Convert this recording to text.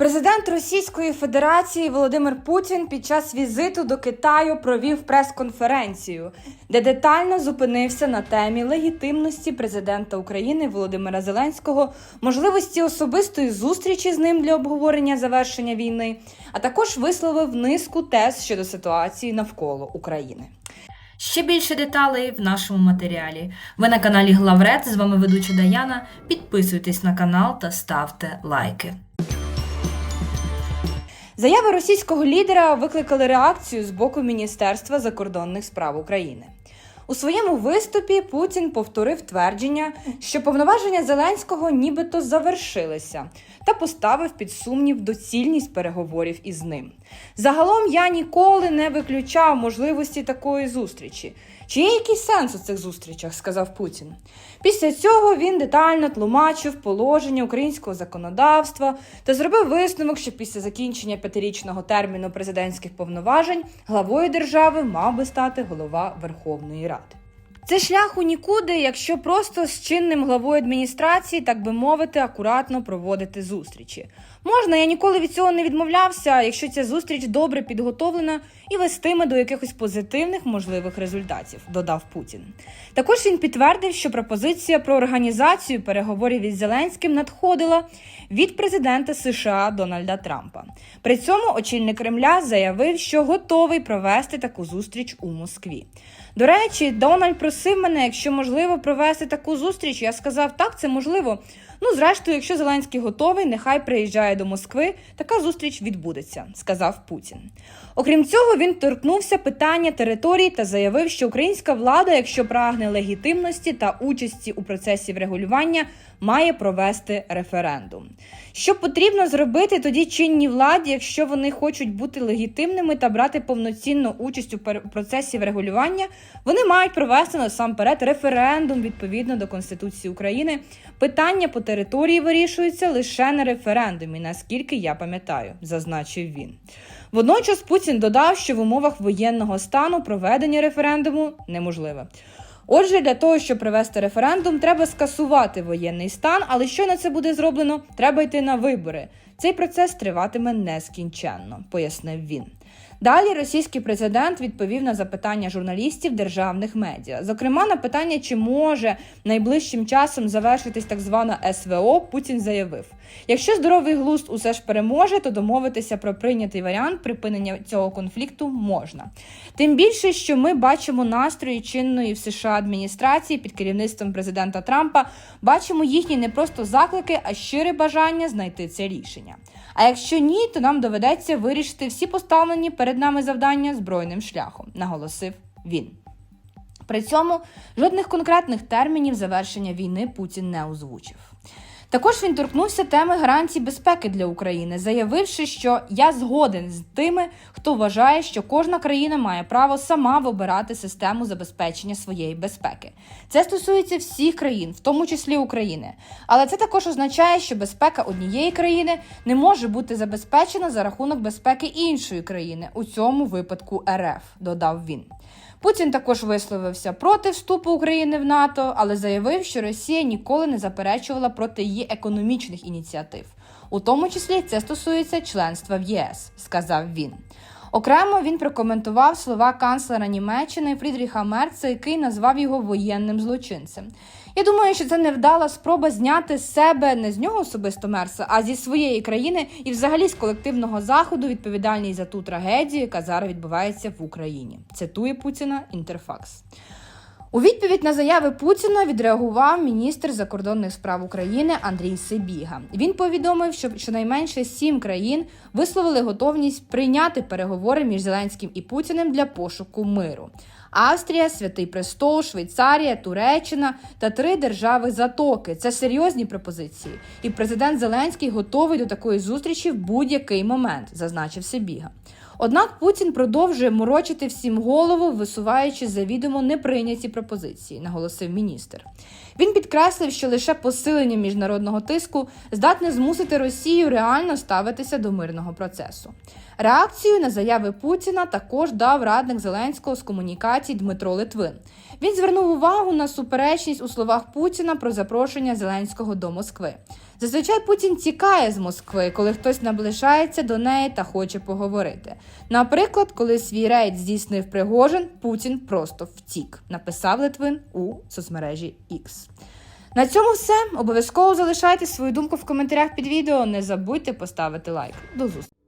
Президент Російської Федерації Володимир Путін під час візиту до Китаю провів прес-конференцію, де детально зупинився на темі легітимності президента України Володимира Зеленського, можливості особистої зустрічі з ним для обговорення завершення війни, а також висловив низку тез щодо ситуації навколо України. Ще більше деталей в нашому матеріалі. Ви на каналі Главред. З вами ведуча Даяна. Підписуйтесь на канал та ставте лайки. Заяви російського лідера викликали реакцію з боку Міністерства закордонних справ України. У своєму виступі Путін повторив твердження, що повноваження Зеленського нібито завершилися, та поставив під сумнів доцільність переговорів із ним. Загалом я ніколи не виключав можливості такої зустрічі. Чи є якийсь сенс у цих зустрічах? сказав Путін. Після цього він детально тлумачив положення українського законодавства та зробив висновок, що після закінчення п'ятирічного терміну президентських повноважень главою держави мав би стати голова Верховної Ради. Це шлях у нікуди, якщо просто з чинним главою адміністрації, так би мовити, акуратно проводити зустрічі. Можна, я ніколи від цього не відмовлявся, якщо ця зустріч добре підготовлена і вестиме до якихось позитивних можливих результатів, додав Путін. Також він підтвердив, що пропозиція про організацію переговорів із Зеленським надходила від президента США Дональда Трампа. При цьому очільник Кремля заявив, що готовий провести таку зустріч у Москві. До речі, Дональд просив мене, якщо можливо, провести таку зустріч. Я сказав, так, це можливо. Ну, зрештою, якщо Зеленський готовий, нехай приїжджає до Москви. Така зустріч відбудеться, сказав Путін. Окрім цього, він торкнувся питання території та заявив, що українська влада, якщо прагне легітимності та участі у процесі врегулювання, має провести референдум. Що потрібно зробити тоді чинній владі, якщо вони хочуть бути легітимними та брати повноцінну участь у процесі врегулювання, вони мають провести насамперед референдум відповідно до Конституції України. Питання по території вирішується лише на референдумі, наскільки я пам'ятаю, зазначив він. Водночас Путін додав, що в умовах воєнного стану проведення референдуму неможливе. Отже, для того, щоб провести референдум, треба скасувати воєнний стан, але що на це буде зроблено, треба йти на вибори. Цей процес триватиме нескінченно, пояснив він. Далі російський президент відповів на запитання журналістів державних медіа. Зокрема, на питання, чи може найближчим часом завершитись так звана СВО, Путін заявив: якщо здоровий глузд усе ж переможе, то домовитися про прийнятий варіант припинення цього конфлікту можна. Тим більше, що ми бачимо настрої чинної в США адміністрації під керівництвом президента Трампа, бачимо їхні не просто заклики, а щире бажання знайти це рішення. А якщо ні, то нам доведеться вирішити всі поставлені перед нами завдання збройним шляхом, наголосив він. При цьому жодних конкретних термінів завершення війни Путін не озвучив. Також він торкнувся теми гарантій безпеки для України, заявивши, що я згоден з тими, хто вважає, що кожна країна має право сама вибирати систему забезпечення своєї безпеки. Це стосується всіх країн, в тому числі України. Але це також означає, що безпека однієї країни не може бути забезпечена за рахунок безпеки іншої країни, у цьому випадку РФ, додав він. Путін також висловився проти вступу України в НАТО, але заявив, що Росія ніколи не заперечувала проти її економічних ініціатив. У тому числі це стосується членства в ЄС, сказав він. Окремо він прокоментував слова канцлера Німеччини Фрідріха Мерца, який назвав його воєнним злочинцем. Я думаю, що це невдала спроба зняти з себе не з нього особисто Мерса, а зі своєї країни і взагалі з колективного заходу відповідальність за ту трагедію, яка зараз відбувається в Україні. Цитує Путіна Інтерфакс. У відповідь на заяви Путіна відреагував міністр закордонних справ України Андрій Сибіга. Він повідомив, що щонайменше сім країн висловили готовність прийняти переговори між Зеленським і Путіним для пошуку миру. Австрія, Святий Престол, Швейцарія, Туреччина та три держави Затоки. Це серйозні пропозиції, і президент Зеленський готовий до такої зустрічі в будь-який момент, зазначив Сибіга. Однак Путін продовжує морочити всім голову, висуваючи завідомо неприйняті пропозиції, наголосив міністр. Він підкреслив, що лише посилення міжнародного тиску здатне змусити Росію реально ставитися до мирного процесу. Реакцію на заяви Путіна також дав радник Зеленського з комунікації. Дмитро Литвин. Він звернув увагу на суперечність у словах Путіна про запрошення Зеленського до Москви. Зазвичай Путін тікає з Москви, коли хтось наближається до неї та хоче поговорити. Наприклад, коли свій рейд здійснив Пригожин, Путін просто втік, написав Литвин у соцмережі X. На цьому все. Обов'язково залишайте свою думку в коментарях під відео. Не забудьте поставити лайк. До зустрічі!